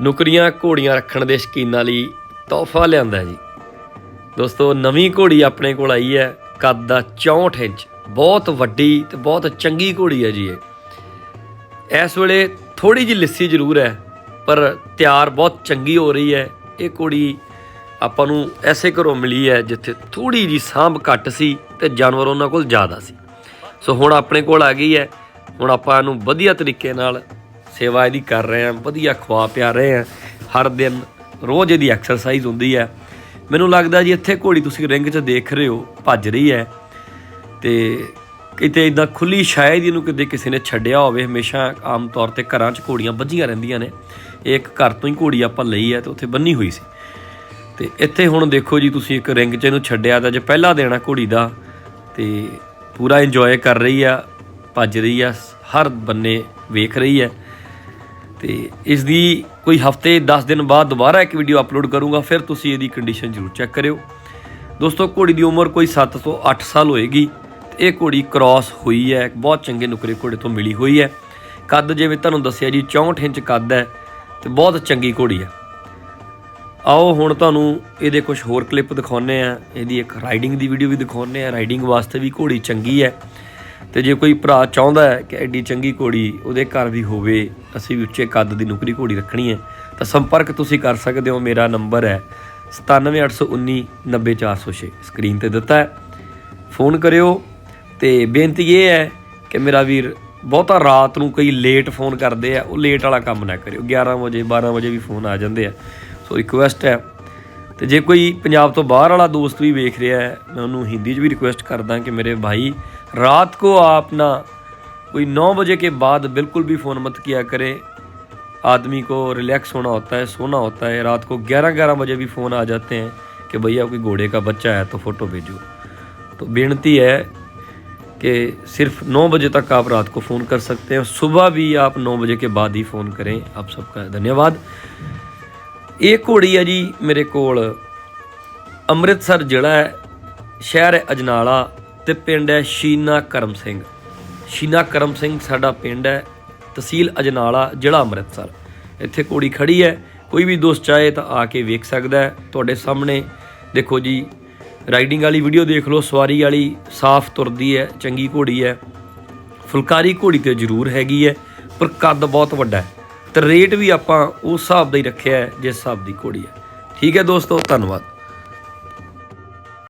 ਨੁਕਰੀਆਂ ਘੋੜੀਆਂ ਰੱਖਣ ਦੇ ਸ਼ਕੀਨਾਂ ਲਈ ਤੋਹਫਾ ਲਿਆਂਦਾ ਜੀ। ਦੋਸਤੋ, ਨਵੀਂ ਘੋੜੀ ਆਪਣੇ ਕੋਲ ਆਈ ਹੈ, ਕੱਦ ਦਾ 64 ਇੰਚ। ਬਹੁਤ ਵੱਡੀ ਤੇ ਬਹੁਤ ਚੰਗੀ ਘੋੜੀ ਹੈ ਜੀ ਇਹ। ਇਸ ਵੇਲੇ ਥੋੜੀ ਜਿਹੀ ਲਿੱਸੀ ਜ਼ਰੂਰ ਹੈ, ਪਰ ਤਿਆਰ ਬਹੁਤ ਚੰਗੀ ਹੋ ਰਹੀ ਹੈ। ਇਹ ਘੋੜੀ ਆਪਾਂ ਨੂੰ ਐਸੇ ਘਰੋਂ ਮਿਲੀ ਹੈ ਜਿੱਥੇ ਥੋੜੀ ਜੀ ਸਾਂਭ ਘੱਟ ਸੀ ਤੇ ਜਾਨਵਰ ਉਹਨਾਂ ਕੋਲ ਜ਼ਿਆਦਾ ਸੀ। ਸੋ ਹੁਣ ਆਪਣੇ ਕੋਲ ਆ ਗਈ ਹੈ। ਹੁਣ ਆਪਾਂ ਇਹਨੂੰ ਵਧੀਆ ਤਰੀਕੇ ਨਾਲ ਸੇਵਾ ਇਹਦੀ ਕਰ ਰਹੇ ਹਾਂ, ਵਧੀਆ ਖਵਾ ਪਿਆ ਰਹੇ ਹਾਂ। ਹਰ ਦਿਨ ਰੋਜ਼ ਇਹਦੀ ਐਕਸਰਸਾਈਜ਼ ਹੁੰਦੀ ਹੈ। ਮੈਨੂੰ ਲੱਗਦਾ ਜੀ ਇੱਥੇ ਘੋੜੀ ਤੁਸੀਂ ਰਿੰਗ 'ਚ ਦੇਖ ਰਹੇ ਹੋ, ਭੱਜ ਰਹੀ ਹੈ। ਤੇ ਕਿਤੇ ਇਦਾਂ ਖੁੱਲੀ ਸ਼ਾਇਦ ਇਹਨੂੰ ਕਿਤੇ ਕਿਸੇ ਨੇ ਛੱਡਿਆ ਹੋਵੇ, ਹਮੇਸ਼ਾ ਆਮ ਤੌਰ ਤੇ ਘਰਾਂ 'ਚ ਘੋੜੀਆਂ ਵੱਜੀਆਂ ਰਹਿੰਦੀਆਂ ਨੇ। ਇਹ ਇੱਕ ਘਰ ਤੋਂ ਹੀ ਘੋੜੀ ਆਪਾਂ ਲਈ ਹੈ ਤੇ ਉੱਥੇ ਬੰਨੀ ਹੋਈ ਸੀ। ਤੇ ਇੱਥੇ ਹੁਣ ਦੇਖੋ ਜੀ ਤੁਸੀਂ ਇੱਕ ਰਿੰਗ 'ਚ ਇਹਨੂੰ ਛੱਡਿਆ ਤਾਂ ਜੇ ਪਹਿਲਾ ਦੇਣਾ ਘੋੜੀ ਦਾ, ਤੇ ਪੂਰਾ ਇੰਜੋਏ ਕਰ ਰਹੀ ਆ, ਭੱਜ ਰਹੀ ਆ, ਹਰ ਬੰਨੇ ਵੇਖ ਰਹੀ ਹੈ। ਤੇ ਇਸ ਦੀ ਕੋਈ ਹਫ਼ਤੇ 10 ਦਿਨ ਬਾਅਦ ਦੁਬਾਰਾ ਇੱਕ ਵੀਡੀਓ ਅਪਲੋਡ ਕਰੂੰਗਾ, ਫਿਰ ਤੁਸੀਂ ਇਹਦੀ ਕੰਡੀਸ਼ਨ ਜ਼ਰੂਰ ਚੈੱਕ ਕਰਿਓ। ਦੋਸਤੋ, ਘੋੜੀ ਦੀ ਉਮਰ ਕੋਈ 7 ਤੋਂ 8 ਸਾਲ ਹੋਏਗੀ। ਤੇ ਇਹ ਘੋੜੀ ਕ੍ਰਾਸ ਹੋਈ ਹੈ, ਬਹੁਤ ਚੰਗੇ ਨੁਕਰੇ ਘੋੜੇ ਤੋਂ ਮਿਲੀ ਹੋਈ ਹੈ। ਕੱਦ ਜਿਵੇਂ ਤੁਹਾਨੂੰ ਦੱਸਿਆ ਜੀ 64 ਇੰਚ ਕੱਦ ਹੈ ਤੇ ਬਹੁਤ ਚੰਗੀ ਘੋੜੀ ਹੈ। ਆਓ, ਹੁਣ ਤੁਹਾਨੂੰ ਇਹਦੇ ਕੁਝ ਹੋਰ ਕਲਿੱਪ ਦਿਖਾਉਨੇ ਆ ਇਹਦੀ ਇੱਕ ਰਾਈਡਿੰਗ ਦੀ ਵੀਡੀਓ ਵੀ ਦਿਖਾਉਨੇ ਆ ਰਾਈਡਿੰਗ ਵਾਸਤੇ ਵੀ ਘੋੜੀ ਚੰਗੀ ਹੈ। ਤੇ ਜੇ ਕੋਈ ਭਰਾ ਚਾਹੁੰਦਾ ਹੈ ਕਿ ਐਡੀ ਚੰਗੀ ਘੋੜੀ ਉਹਦੇ ਘਰ ਵੀ ਹੋਵੇ, ਅਸੀਂ ਵੀ ਉੱਚੇ ਕੱਦ ਦੀ ਨੁਕਰੀ ਘੋੜੀ ਰੱਖਣੀ ਹੈ, ਤਾਂ ਸੰਪਰਕ ਤੁਸੀਂ ਕਰ ਸਕਦੇ ਹੋ, ਮੇਰਾ ਨੰਬਰ ਹੈ 97819 90406 ਸਕਰੀਨ ਤੇ ਦਿੱਤਾ ਹੈ। ਫੋਨ ਕਰਿਓ ਤੇ ਬੇਨਤੀ ਇਹ ਹੈ ਕਿ ਮੇਰਾ ਵੀਰ ਬਹੁਤਾ ਰਾਤ ਨੂੰ ਕਈ ਲੇਟ ਫੋਨ ਕਰਦੇ ਆ, ਉਹ ਲੇਟ ਵਾਲਾ ਕੰਮ ਨਾ ਕਰਿਓ। 11 ਵਜੇ 12 ਵਜੇ ਵੀ ਫੋਨ ਆ ਜਾਂਦੇ ਆ। ਸੋ ਰਿਕੁਐਸਟ ਹੈ ਤੇ ਜੇ ਕੋਈ ਪੰਜਾਬ ਤੋਂ ਬਾਹਰ ਵਾਲਾ ਦੋਸਤ ਵੀ ਵੇਖ ਰਿਹਾ ਹੈ ਮੈਂ ਉਹਨੂੰ ਹਿੰਦੀ 'ਚ ਵੀ ਰਿਕੁਐਸਟ ਕਰਦਾ ਕਿ ਮੇਰੇ ਭਾਈ रात को आप ना कोई नौ बजे के बाद बिल्कुल भी फ़ोन मत किया करें आदमी को रिलैक्स होना होता है सोना होता है रात को ग्यारह ग्यारह बजे भी फ़ोन आ जाते हैं कि भैया कोई घोड़े का बच्चा है तो फ़ोटो भेजो तो बेनती है कि सिर्फ नौ बजे तक आप रात को फ़ोन कर सकते हैं सुबह भी आप नौ बजे के बाद ही फ़ोन करें आप सबका धन्यवाद ਇਹ ਘੋੜੀ ਹੈ ਜੀ ਮੇਰੇ ਕੋਲ। ਅੰਮ੍ਰਿਤਸਰ ਜ਼ਿਲ੍ਹਾ ਹੈ, ਸ਼ਹਿਰ ਹੈ ਅਜਨਾਲਾ ਤੇ ਪਿੰਡ ਹੈ ਸ਼ੀਨਾ ਕਰਮ ਸਿੰਘ। ਸ਼ੀਨਾ ਕਰਮ ਸਿੰਘ ਸਾਡਾ ਪਿੰਡ ਹੈ, ਤਹਿਸੀਲ ਅਜਨਾਲਾ, ਜ਼ਿਲ੍ਹਾ ਅੰਮ੍ਰਿਤਸਰ। ਇੱਥੇ ਘੋੜੀ ਖੜੀ ਹੈ, ਕੋਈ ਵੀ ਦੋਸਤ ਚਾਹੇ ਤਾਂ ਆ ਕੇ ਵੇਖ ਸਕਦਾ ਹੈ ਤੁਹਾਡੇ ਸਾਹਮਣੇ। ਦੇਖੋ ਜੀ, ਰਾਈਡਿੰਗ ਵਾਲੀ ਵੀਡੀਓ ਦੇਖ ਲਓ, ਸਵਾਰੀ ਵਾਲੀ ਸਾਫ਼ ਤੁਰਦੀ ਹੈ, ਚੰਗੀ ਘੋੜੀ ਹੈ। ਫੁਲਕਾਰੀ ਘੋੜੀ ਤੇ ਜ਼ਰੂਰ ਹੈਗੀ ਹੈ, ਪਰ ਕੱਦ ਬਹੁਤ ਵੱਡਾ ਹੈ। ਤੇ ਰੇਟ ਵੀ ਆਪਾਂ ਉਸ ਹਿਸਾਬ ਦਾ ਹੀ ਰੱਖਿਆ ਹੈ, ਜਿਸ ਹਿਸਾਬ ਦੀ ਘੋੜੀ ਹੈ। ਠੀਕ ਹੈ ਦੋਸਤੋ, ਧੰਨਵਾਦ।